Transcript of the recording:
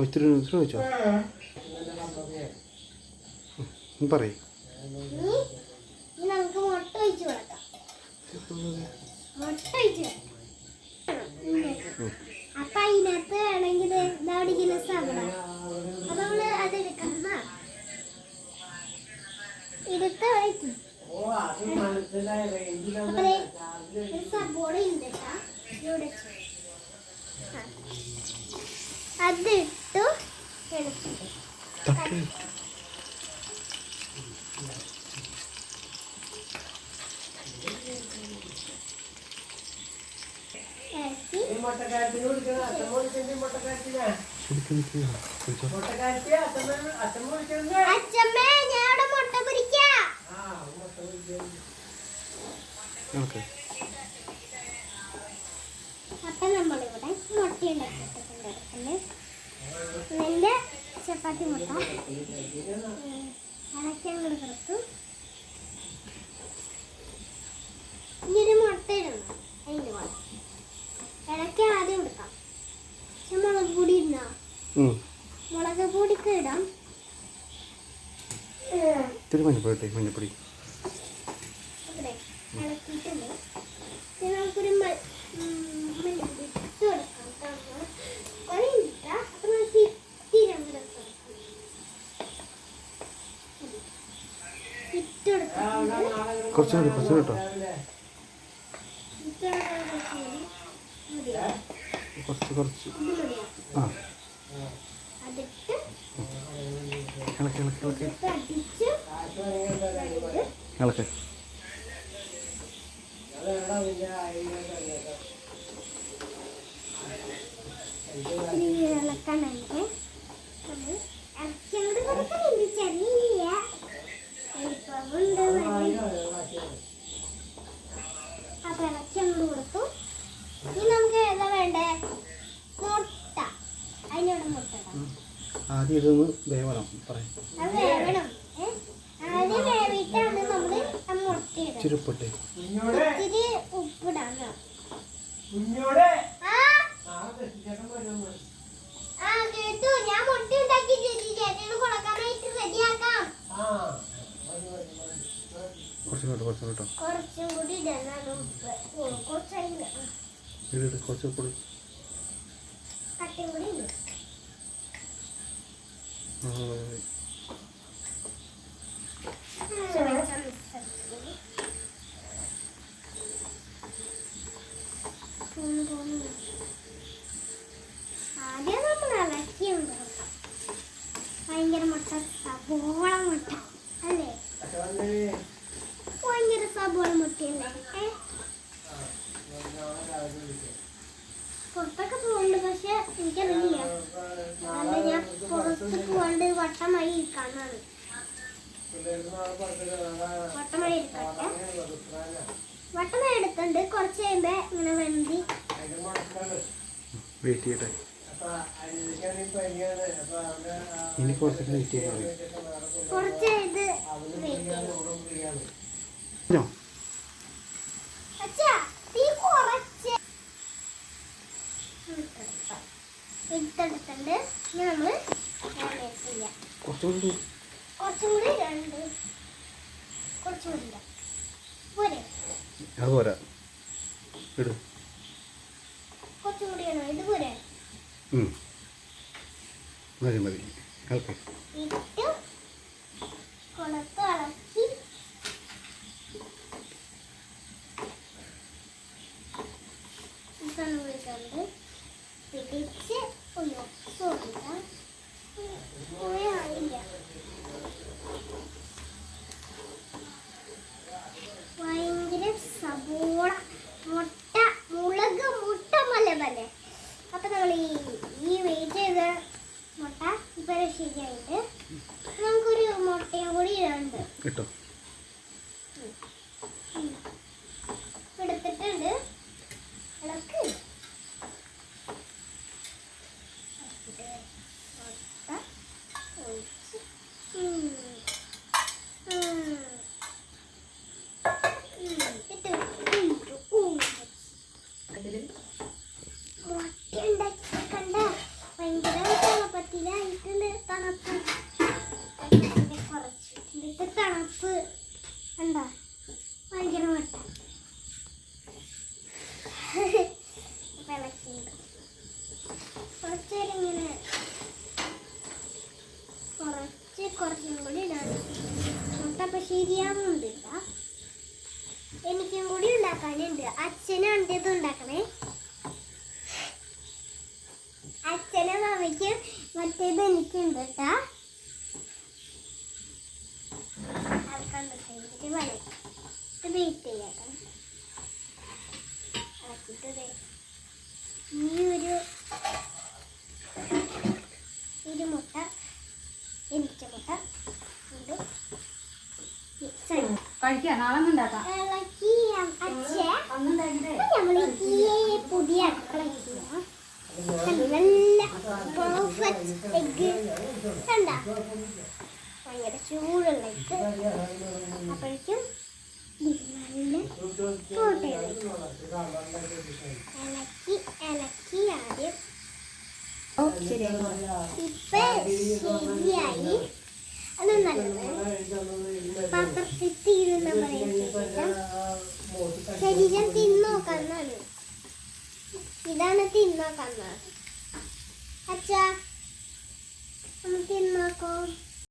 ഒത്തിരി ചോദിച്ചോ? പറയ് ഇനി ഇനി നമുക്ക് മുട്ട ഒഴിച്ച് കൊടുക്കാം മുട്ട ഒഴിച്ച് കൊടുക്കാം ഇതിനകത്ത്. അപ്പൊ അതിനകത്ത് വേണമെങ്കിൽ ഇതവിടിക്കുന്ന സവള അപ്പൊ നമ്മൾ. എടുത്ത് സബോള ഉണ്ട് കേട്ടാ ഇവിടെ വെച്ച്. ആ. അതിട്ടു എടുത്തു തട്ടി ഇറക്കി അച്ഛമ്മേ ഞാടെ മുട്ട പൊരിക്കാം. ഓക്കെ. അപ്പൊ നമ്മളിവിടെ മുട്ട ഉണ്ടാക്കിയിട്ടുണ്ട് ഇതിന്റെ ചപ്പാത്തി മുട്ട. കൂടെ കൊടുത്തു ഇനി ഒരു മുട്ട ഇടണം അതിന് പോലെ ഇടയ്ക്ക് ആദ്യം കൊടുക്കാം പക്ഷെ മുളക് പൊടി ഇടാം മുളക് പൊടിക്ക് ഇടാം ഇത്തിരി മഞ്ഞപ്പൊടി മഞ്ഞപ്പൊടി. നമുക്കൊരു ഇട്ട് കൊടുക്കാം. കേട്ടോ. കുറച്ചും കുറച്ചും? ആ. ഇളക്കി ഇളക്കി ഇളക്കി ഇട്ട് അടിച്ച് ഇത് ഇളക്കി ഇത്തിരി ഇളക്കാനായിട്ട് നമ്മൾ ഇറച്ചി അങ്ങോട്ട് കൊടുക്കുന്നുണ്ട് ചെറിയ വലിപ്പമുണ്ട് മതി. അപ്പൊ ഇളച്ചി അങ്ങോട്ട് കൊടുത്തു ഇനി നമുക്ക് ഏതാ വേണ്ടേ മുട്ട അതിനോട് മുട്ട ഇടാം. ആദ്യം ഇതൊന്ന് വേവണം പറയും അത് വേവണം ഏ? ആദ്യം വേവിട്ടാണ് നമ്മൾ ആ മുട്ട ഇടുന്നത് ഇച്ചിരി ഉപ്പിട്ടേ ഇത്തിരി ഉപ്പിടാം ട്ടോ. ആ ആ കേട്ടു ഞാൻ മുട്ട ഉണ്ടാക്കി ഇതൊന്ന് വേവണം. കൊടുക്കാനായിട്ട് റെഡിയാക്കാം. കുറച്ചും കേട്ടോ കുറച്ചും കേട്ടോ. കുറച്ചും കൂടി കുറച്ച് ആദ്യം നമ്മൾ ഇളക്കി ഭയങ്കര മുട്ട സബോള മുട്ട അല്ലേ ഭയങ്കര സബോള മുട്ടയല്ലേ ഏ? പുറത്തൊക്കെ പോകുന്നുണ്ട് പക്ഷെ എനിക്കറിയില്ല. അല്ല ഞാൻ പുറത്ത് പോകാണ്ട് വട്ടമായി ഇരിക്കാന്നാണ്. വട്ടമായി ഇരിക്കട്ടെ. വട്ടമായി എടുത്തുണ്ട് കുറച്ച് കഴിയുമ്പോ ഇങ്ങനെ വെന്തി. വെയിറ്റ് ചെയ്യട്ടെ ഇനി കുറച്ചൊക്കെ വെയിറ്റ് ചെയ്യാൻ കുറച്ച് ഇത് വെയിറ്റ് ചെയ്യും പറഞ്ഞോ അച്ഛാ തീ കുറച്ച് ഇട്ടെടുക്കാം. ഇട്ടെടുത്തിട്ടുണ്ട് നമ്മൾ ചെയ്യാം കുറച്ചും കൂടി രണ്ട്. കുറച്ചും കൂടി പോരെ? അത് പോരാ. ഇടും. കുറച്ചും കൂടി വേണോ. ഇത് പോരെ. മതി മതി. ഓക്കെ. ഇട്ട്. കൊടുത്ത് ഇളക്കി ഇതൊന്നും പിടിച്ച് ഭയങ്കര സബോള മുട്ട മുളക് മുട്ട മല പല നമ്മൾ ഈ ഈ വെയിറ്റ് ചെയ്ത മുട്ട ഇപ്പൊ ശരിയായിട്ട് നമുക്കൊരു മുട്ടയും കൂടി ഇടാനുണ്ട്. കിട്ടോ. ശരിയാവുന്നുണ്ട് ട്ടാ. എനിക്കും കൂടി ഉണ്ടാക്കാനുണ്ട്. അച്ഛനാണ് ഇത് ഉണ്ടാക്കണേ. അച്ഛനും അമ്മയ്ക്കും മറ്റേത് എനിക്കുണ്ട് കേട്ടാ എനിക്ക് വേണം ഇത് വെയിറ്റ് കഴിക്കാം? നാളെ ഉണ്ടാക്കാം. പുതിയ നല്ല പെർഫെക്റ്റ് എഗ് കണ്ട? ഭയങ്കര ചൂടുള്ള എഗ് അപ്പോഴേക്കും നല്ല ഇളക്കി ഇളക്കി ആദ്യം. ഇപ്പൊ ശരിയായി. ശരീരം തിന്നോക്കാന്നാണ്. ഇതാണ് തിന്നോക്കാന്നാണ് അച്ഛാ നമുക്ക് തിന്നോക്കോ?